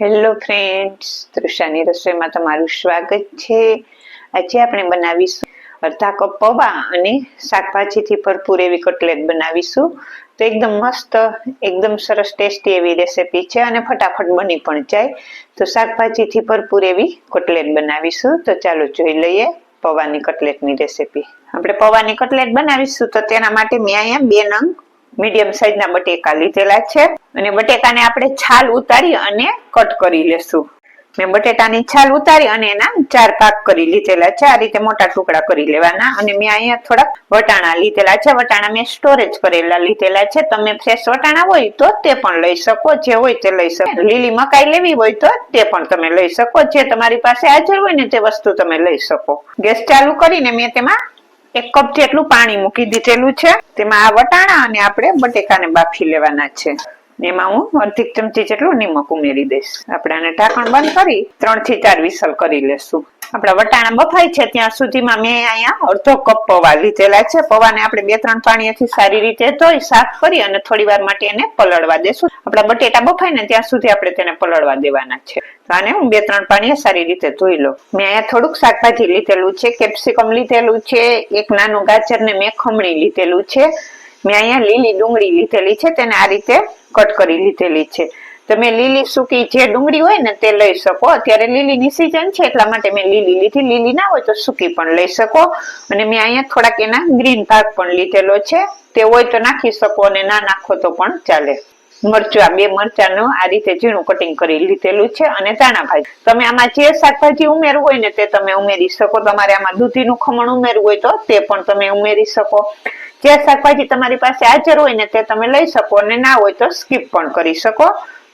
Hello friends તૃષાની રસોઈમાં તમારું સ્વાગત છે. આજે આપણે બનાવીશું અડધા કપ પૌવા અને શાકભાજીથી ભરપૂર એવી કટલેટ બનાવીશું. તો એકદમ મસ્ત, એકદમ સરસ ટેસ્ટી એવી રેસીપી છે અને ફટાફટ બની પણ જાય. તો શાકભાજીથી ભરપૂર એવી કટલેટ બનાવીશું. તો ચાલો જોઈ લઈએ પૌવાની કટલેટની રેસીપી. આપણે પૌવાની કટલેટ બનાવીશું તો તેના માટે મેં અહીંયા બે નંગ મીડિયમ સાઈઝના બટેકા લીધેલા છે. અને બટેકાને આપણે છાલ ઉતારી અને કટ કરી લેશું. મેં બટેટાની છાલ ઉતારી અને એના ચાર ભાગ કરી લીધેલા છે. આ રીતે મોટા ટુકડા કરી લેવાના. અને મેં અહીંયા થોડાક વટાણા લીધેલા છે. વટાણા મેં સ્ટોરેજ કરેલા લીધેલા છે. તમે ફ્રેશ વટાણા હોય તો તે પણ લઈ શકો. જે હોય તે લઈ શકો. લીલી મકાઈ લેવી હોય તો તે પણ તમે લઈ શકો. જે તમારી પાસે હાજર હોય ને તે વસ્તુ તમે લઈ શકો. ગેસ ચાલુ કરીને મેં તેમાં એક કપ જેટલું પાણી મૂકી દીધેલું છે. તેમાં આ વટાણા અને આપણે બટેકાને બાફી લેવાના છે. એમાં હું અડધી ચમચી જેટલું નિમક ઉમેરી દઈશ. આપણે આને ઢાંકણ બંધ કરી ત્રણથી ચાર વિસલ કરી લેશું. આપણા વટાણા બફાય છે ત્યાં સુધીમાં મેં અહીંયા અડધો કપ પૌવા લીધેલા છે. પૌવાને આપણે બે ત્રણ પાણીથી સારી રીતે ધોઈ, સાફ કરી અને થોડી વાર માટે એને પલળવા દેશું. આપણા બટેટા બફાય ને ત્યાં સુધી આપણે તેને પલળવા દેવાના છે. તો આને હું બે ત્રણ પાણીએ સારી રીતે ધોઈ લઉં. મેં અહીંયા થોડુંક શાકભાજી લીધેલું છે, કેપ્સિકમ લીધેલું છે, એક નાનું ગાજર ને મેં ખમણી લીધેલું છે. મેં અહીંયા લીલી ડુંગળી લીધેલી છે, તેને આ રીતે કટ કરી લીધેલી છે. તમે લીલી સૂકી જે ડુંગળી હોય ને તે લઈ શકો. અત્યારે લીલીની સિઝન છે, એટલા માટે મેં લીલી લીધી. લીલી ના હોય તો સૂકી પણ લઈ શકો. અને મેં અહીંયા થોડાક એના ગ્રીન ભાગ પણ લીધેલો છે. તે હોય તો નાખી શકો અને ના નાખો તો પણ ચાલે. મરચું, આ બે મરચાનું આ રીતે ઝીણું કટિંગ કરી લીધેલું છે અને દાણા ભાજી. તમે આમાં જે શાકભાજી ઉમેરવું હોય ને તે તમે ઉમેરી શકો. તમારે આમાં દૂધીનું ખમણ ઉમેરવું હોય તો તે પણ તમે ઉમેરી શકો. જે શાકભાજી તમારી પાસે હાજર હોય ને તે તમે લઈ શકો અને ના હોય તો સ્કીપ પણ કરી શકો.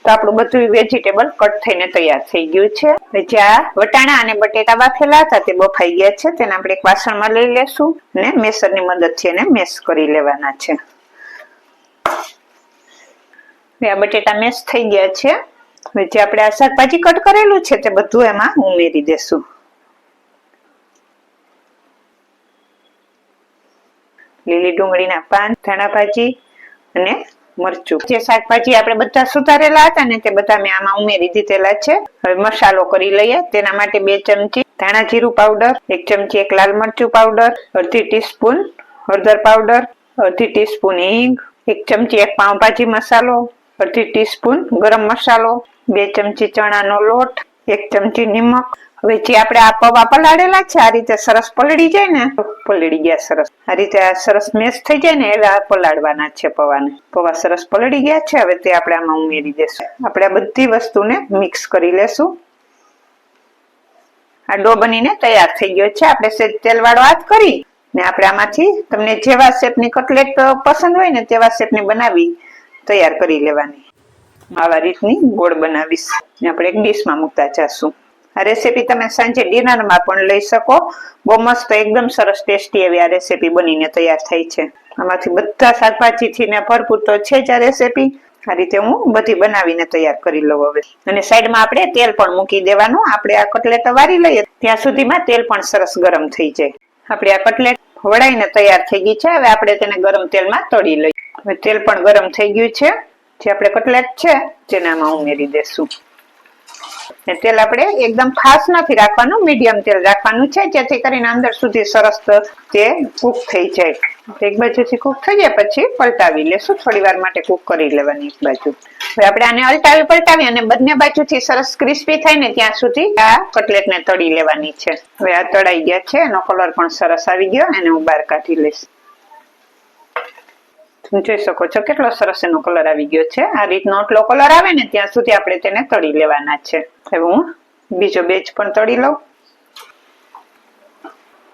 તો આપણું બધું વેજીટેબલ કટ થઈને તૈયાર થઈ ગયું છે. જ્યાં વટાણા અને બટેટા બાફેલા હતા તે બફાઈ ગયા છે. તેને આપણે એક વાસણમાં લઈ લેશું ને મેસરની મદદથી એને મેશ કરી લેવાના છે. આ બટેટા મેશ થઈ ગયા છે. જે આપણે આ શાકભાજી કટ કરેલું છે તે બધું એમાં ઉમેરી દેશું. લીલી ડુંગળીના પાન, ધાણા ભાજી અને મરચું. જે શાકભાજી આપણે બધા સુધારેલા હતા ને તે બધા મેં આમાં ઉમેરી દીધેલા છે. હવે મસાલો કરી લઈએ. તેના માટે બે ચમચી ધાણા જીરું પાવડર, એક ચમચી એક લાલ મરચું પાવડર, અડધી ટીસ્પૂન હળદર પાવડર, અડધી ટીસ્પૂન હિંગ, એક ચમચી એક પાઉંભાજી મસાલો, અડધી ટીસ્પૂન ગરમ મસાલો, બે ચમચી ચણાનો લોટ, એક ચમચી નિમક હવે જે આપણે આ પૌવા પલાળેલા છે, આ રીતે સરસ પલળી જાય ને, પલળી ગયા સરસ. આ રીતે આ સરસ મેશ થઈ જાય ને એવા પલાળવાના છે પવાને. પવા સરસ પલળી ગયા છે, હવે તે આપણે આમાં ઉમેરી દેશું. આપણે આ બધી વસ્તુને મિક્સ કરી લેશું. આ ડો બનીને તૈયાર થઈ ગયો છે. આપણે સેજ તેલવાળો હાથ કરી ને આપણે આમાંથી તમને જેવા શેપની કટલેટ પસંદ હોય ને, તેવા શેપની બનાવી તૈયાર કરી લેવાની. આવા રીતની ગોળ બનાવીશ. ને આપણે એક ડીશમાં મૂકતા જાશું. રેસીપી તમે સાંજે ડિનરમાં પણ લઈ શકો. બહુ મસ્ત, એકદમ સરસ ટેસ્ટી એવી આ રેસીપી બનીને તૈયાર થઈ છે. આમાંથી બધા શાકભાજીથી ને ભરપૂર તો છે જ આ રેસીપી આ રીતે હું બધી બનાવીને તૈયાર કરી લઉં હવે. અને સાઈડમાં આપણે તેલ પણ મૂકી દેવાનું. આપણે આ કટલેટ વારી લઈએ. ત્યાં સુધીમાં તેલ પણ સરસ ગરમ થઈ જાય. આપણે આ કટલેટ વળાઈને તૈયાર થઈ ગઈ છે. હવે આપણે તેને ગરમ તેલમાં તળી લઈએ. હવે તેલ પણ ગરમ થઈ ગયું છે. જે આપણે કટલેટ છે, તેનામાં ઉમેરી દેશું. તેલ આપણે એકદમ ખાસ નથી રાખવાનું મીડિયમ તેલ રાખવાનું છે, જેથી કરીને અંદર સુધી સરસ તે કૂક થઈ જાય. એક બાજુથી કૂક થઈ જાય, પછી પલટાવી લેશું. થોડી વાર માટે કૂક કરી લેવાની એક બાજુ. હવે આપણે આને અલટાવી પલટાવી અને બંને બાજુથી સરસ ક્રિસ્પી થાય ને ત્યાં સુધી આ કટલેટને તળી લેવાની છે. હવે આ તળાઈ ગયા છે, એનો કલર પણ સરસ આવી ગયો, એને હું બહાર કાઢી લઈશ. જોઈ શકો છો કેટલો સરસ એનો કલર આવી ગયો છે. આ રીતનો આટલો કલર આવે ને ત્યાં સુધી આપણે તેને તળી લેવાના છે. હવે હું બીજો બેચ પણ તળી લઉં.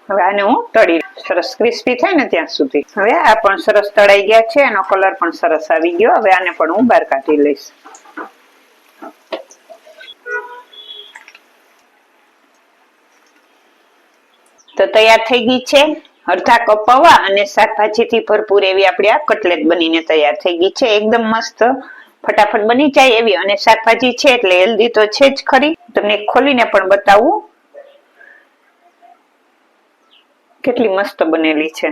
હવે આને હું તળી સરસ ક્રિસ્પી થાય ને ત્યાં સુધી. હવે આ પણ સરસ તળાઈ ગયા છે. એનો કલર પણ સરસ આવી ગયો. હવે આને પણ હું બહાર કાઢી લઈશ. તો તૈયાર થઈ ગઈ છે. અડધા કપ પૌવા અને શાકભાજીથી ભરપૂર એવી આપણી આ કટલેટ બનીને તૈયાર થઈ ગઈ છે. એકદમ મસ્ત ફટાફટ બની જાય એવી અને શાકભાજી છે એટલે હેલ્ધી તો છે જ ખરી. તમને ખોલીને પણ બતાવું. કેટલી મસ્ત બનેલી છે.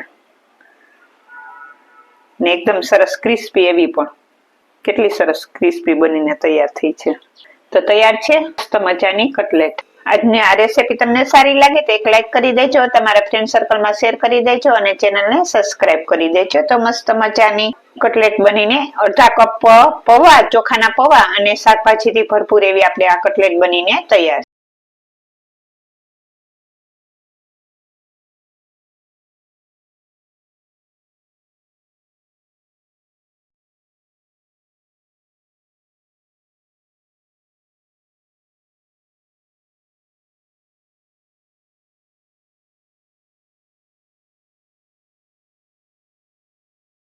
ને એકદમ સરસ ક્રિસ્પી એવી પણ. કેટલી સરસ ક્રિસ્પી બનીને તૈયાર થઈ છે. તો તો તૈયાર છે? મસ્ત મજાની કટલેટ. આજની આ રેસીપી તમને સારી લાગે તો એક લાઈક કરી દેજો, તમારા ફ્રેન્ડ સર્કલમાં શેર કરી દેજો અને ચેનલને સબસ્ક્રાઇબ કરી દેજો. તો મસ્ત મજાની કટલેટ બનીને અડધા કપ પૌવા, ચોખાના પૌવા અને શાકભાજીથી ભરપૂર એવી આપણે આ કટલેટ બનીને તૈયાર